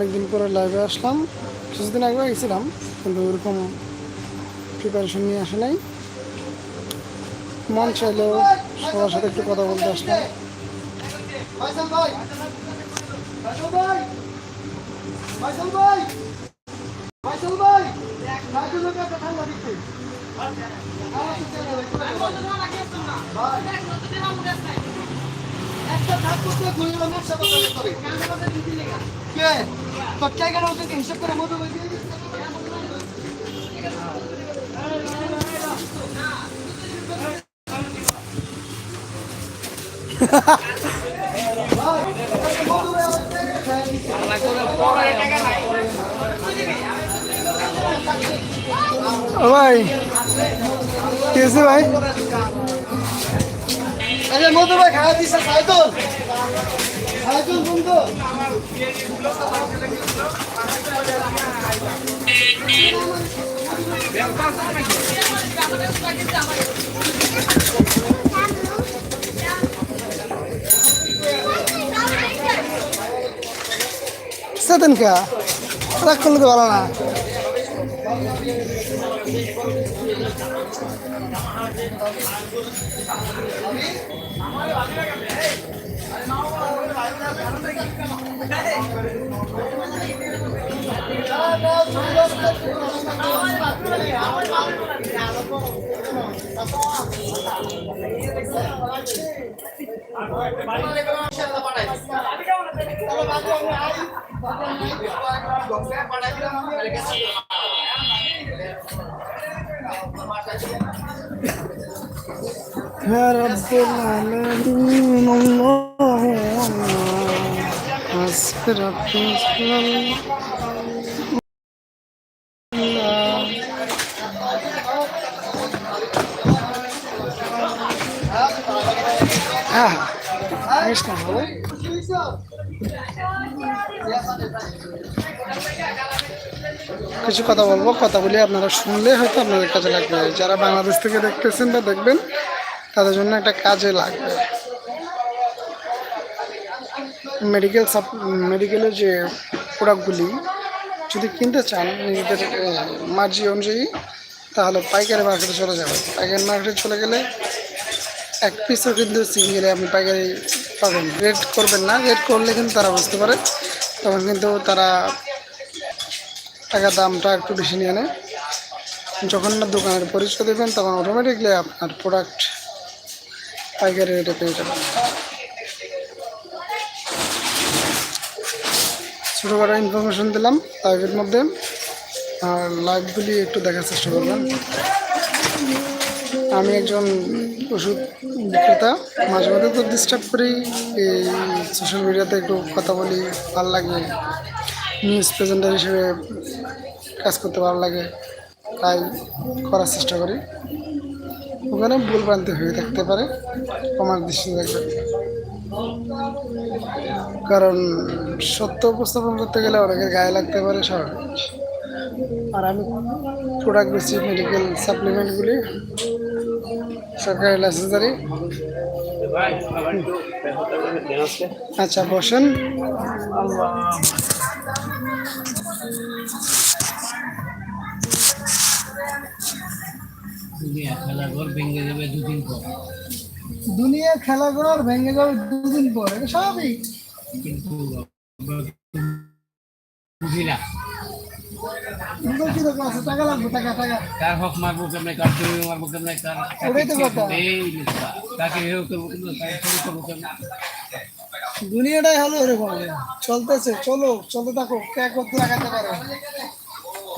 অনেকদিন পরে লাইভে আসলাম। কিছুদিন আগে গেছিলাম, কিন্তু ওরকম প্রিপারেশন নিয়ে আসে নাই। মন চাইলেও সবার সাথে একটু কথা বলতে আসলাম। কে? তোর জায়গাটা ওদেরকে হিসাব করে মতো বলছি ভাই কি হয়েছে ভাই আরে মধু ভাই খাওয়া দিছে সাইদুল সাইদুল বন্ধু সেদিন কে? রাগ তো ভালো না। يا رب العالمين الله কিছু কথা বলব, কথা বলি, আপনারা শুনলে হয়তো আপনাদের কাজে লাগবে। যারা বাংলাদেশ থেকে দেখতেছেন বা দেখবেন, তাদের জন্য একটা কাজে লাগবে। মেডিকেল সাপ মেডিকেলের যে প্রোডাক্টগুলি যদি কিনতে চান, নিজেদের মার্জি অনুযায়ী, তাহলে পাইকারি মার্কেটে চলে যাবে পাইকারি মার্কেটে চলে গেলে এক পিসও কিন্তু সিঙ্গেলে আপনি পাইকারি পাবেন। রেড করবেন না রেড করলে কিন্তু তারা বুঝতে পারে। তখন কিন্তু তারা টাকা দামটা একটু বেশি নিয়ে নেয়। যখন না দোকানের পরিচয় দেবেন, তখন অটোমেটিকলি আপনার প্রোডাক্ট পাইকারি রেটে পেয়ে যাবেন। ছোটোখাটো ইনফরমেশন দিলাম লাইভের মধ্যে। আর লাইভগুলি একটু দেখার চেষ্টা করবেন আমি একজন ওষুধ বিক্রেতা, মাঝে মাঝে তো ডিস্টার্ব করি এই সোশ্যাল মিডিয়াতে একটু কথা বলি, ভালো লাগে। নিউজ প্রেজেন্টার হিসেবে কাজ করতে ভালো লাগে, তাই করার চেষ্টা করি। ওখানে ভুল ভ্রান্তি হয়ে থাকতে পারে আমার দৃষ্টি থাকবে কারণ সত্য উপস্থাপন করতে গেলে অনেকের গায়ে লাগতে পারে স্বাভাবিক। আর আমি প্রোডাক্ট বেশি মেডিকেল সাপ্লিমেন্টগুলি সরকারি লাইসেন্সারি আচ্ছা বসেন। ভেঙে যাবে দুদিন পর। দুনিয়া খেলা করার ভেঙে যাবে দুদিন পর স্বাভাবিক। কিন্তু বুঝি না। টাকা লাগবে টাকা টাকা। কার হক মারবো কেমনে কার জমি মারবো কেমনে কার ওটাই তো কথা। এই হেউ করব কেমনে কাকে শুরু করব কেমনে। দুনিয়াটাই হলো এরকম। চলতেছে চলো চলতে থাকো কে করতে লাগাতে পারে।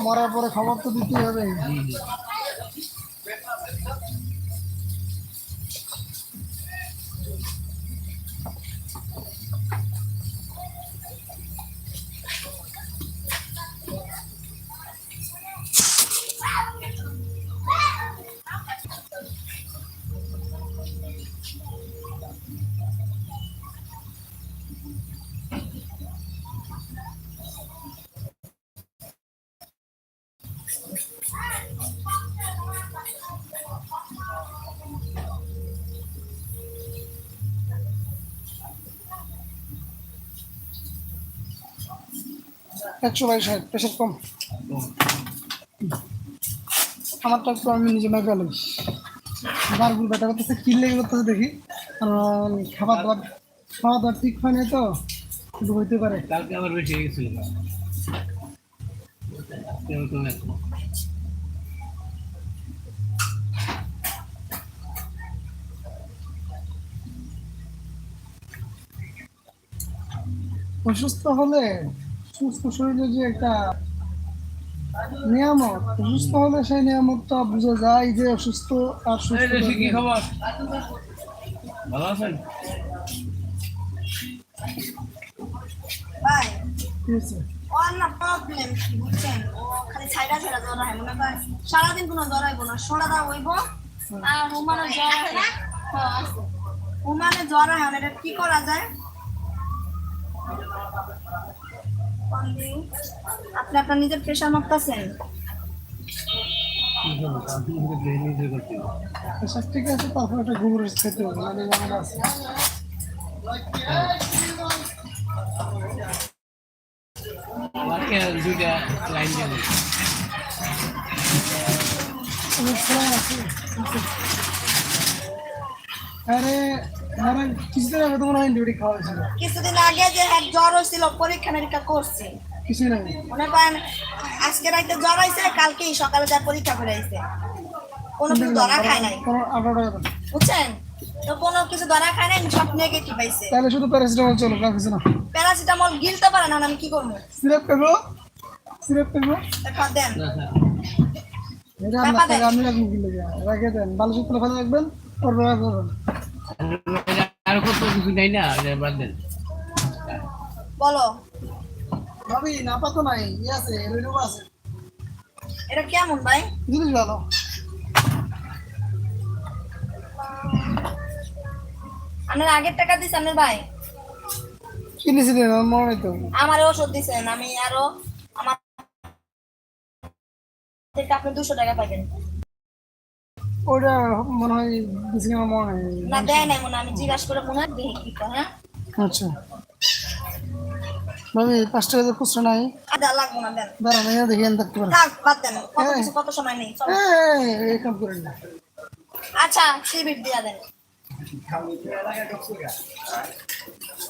মরার পরে খবর তো দিতেই হবে। একশো বাইশ ষাট প্রেশার কম। আমারটা একটু আমি নিজে বারগুলো ব্যথা করতেছে করতেছে দেখি। কারণ খাবার দাবার খাওয়া দাওয়া ঠিক হয় না তো একটু হইতে পারে। কালকে আবার বেশি হয়ে গেছিল অসুস্থ হলে সুস্থ শরীরে যে একটা নিয়ামত অসুস্থ হলে সেই নিয়ামতটা বোঝা যায় যে অসুস্থ আর সুস্থ কি খবর? ভালো আছেন? হয় সারাদিন কোনো জ্বর হইব না সোড়া দেওয়া হইব আর হুমানে জ্বর হয়। না জ্বর হয় এটা কি করা যায়? আপনি আপনার নিজের প্রেশার মাপতেছেন। প্রেশার ঠিক আছে তারপর একটা ঘুমের খেতে হবে আছে দুইটা লাইন আরে আরে কিছুদিন আগে তোমার খাওয়া হয়েছিল। কিছুদিন আগে যে এক জ্বর হয়েছিল পরীক্ষা নিরীক্ষা করছি। কিছুই নাই। মনে করেন আজকে রাইতে জ্বর হয়েছে কালকেই সকালে যা পরীক্ষা করে আইছে। কোনো কিছু ধরা খায় নাই। বুঝছেন? তো কোনো কিছু ধরা খায় নাই সব নেগেটিভ আইছে তাহলে শুধু প্যারাসিটামল চলো কিছু না। প্যারাসিটামল গিলতে পারে না আমি কি করব? সিরাপ খাব সিরাপ খাব দেখা দেন। না, না। এটা আমি রাখব কি লেগে রেখে দেন। ভালো ফেলে রাখবেন করবেন। আর কত কিছু নেই না বাদ দেন বলো। ভাবি না পাতো নাই ই আছে আছে। এটা কেমন ভাই? জিনিস ভালো। আপনার আগের টাকা দিচ্ছেন আপনার ভাই? কিনেছিলেন আমার মনে নেই তো। আমার ওষুধ দিচ্ছেন আমি আরও আমার থেকে আপনি দুশো টাকা পাবেন ওটা মনে হয় বেশি আমার মনে নেই না দেয় নাই মনে আমি জিজ্ঞাসা করে মনে হয় দেখি হ্যাঁ? আচ্ছা। ভাবি পাঁচ টাকা খুচরা নাই? লাগবো না দেন। দাঁড়ান এখানে দেখি এনে থাকতে পারেন বাদ দেন। কত সময় নেই। এই, কাম করেন না। আচ্ছা সিবিট দিয়া দেন।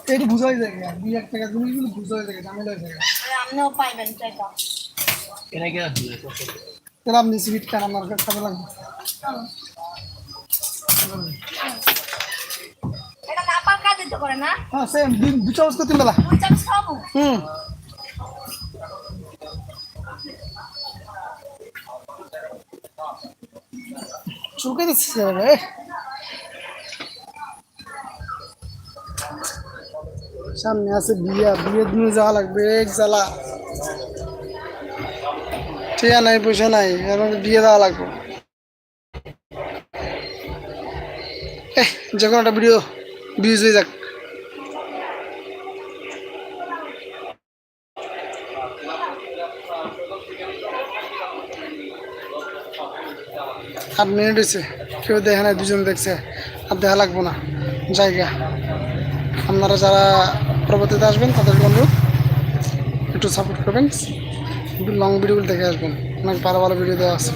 এটা বুঝাই যায় দুই এক টাকা জিনিসগুলো বুঝাই যায় ঝামেলা হয়ে যায় আপনিও পাইবেন টাকা এরা কি আছে তাহলে আপনি খান আমার খাবে লাগবে? হ্যাঁ সেম দু চামচ করে তিন বেলা দুই চামচ খাব। হুম। চুলকে দিচ্ছিস রে? সামনে আছে বিয়া বিয়ের দিনে যাওয়া লাগবে এক জ্বালা। ঠিক নাই, পয়সা নাই বিয়ে দেওয়া লাগবে। যে কোনো একটা ভিডিও ভিউজ হয়ে যাক। আট মিনিট হয়েছে কেউ দেখে না দুজন দেখছে, আর দেখা লাগবো না, জায়গা। আপনারা যারা পরবর্তীতে আসবেন তাদের অনুরোধ, একটু সাপোর্ট করবেন। লং ভিডিওগুলো দেখে আসবেন। অনেক ভালো ভালো ভিডিও দেওয়া আছে।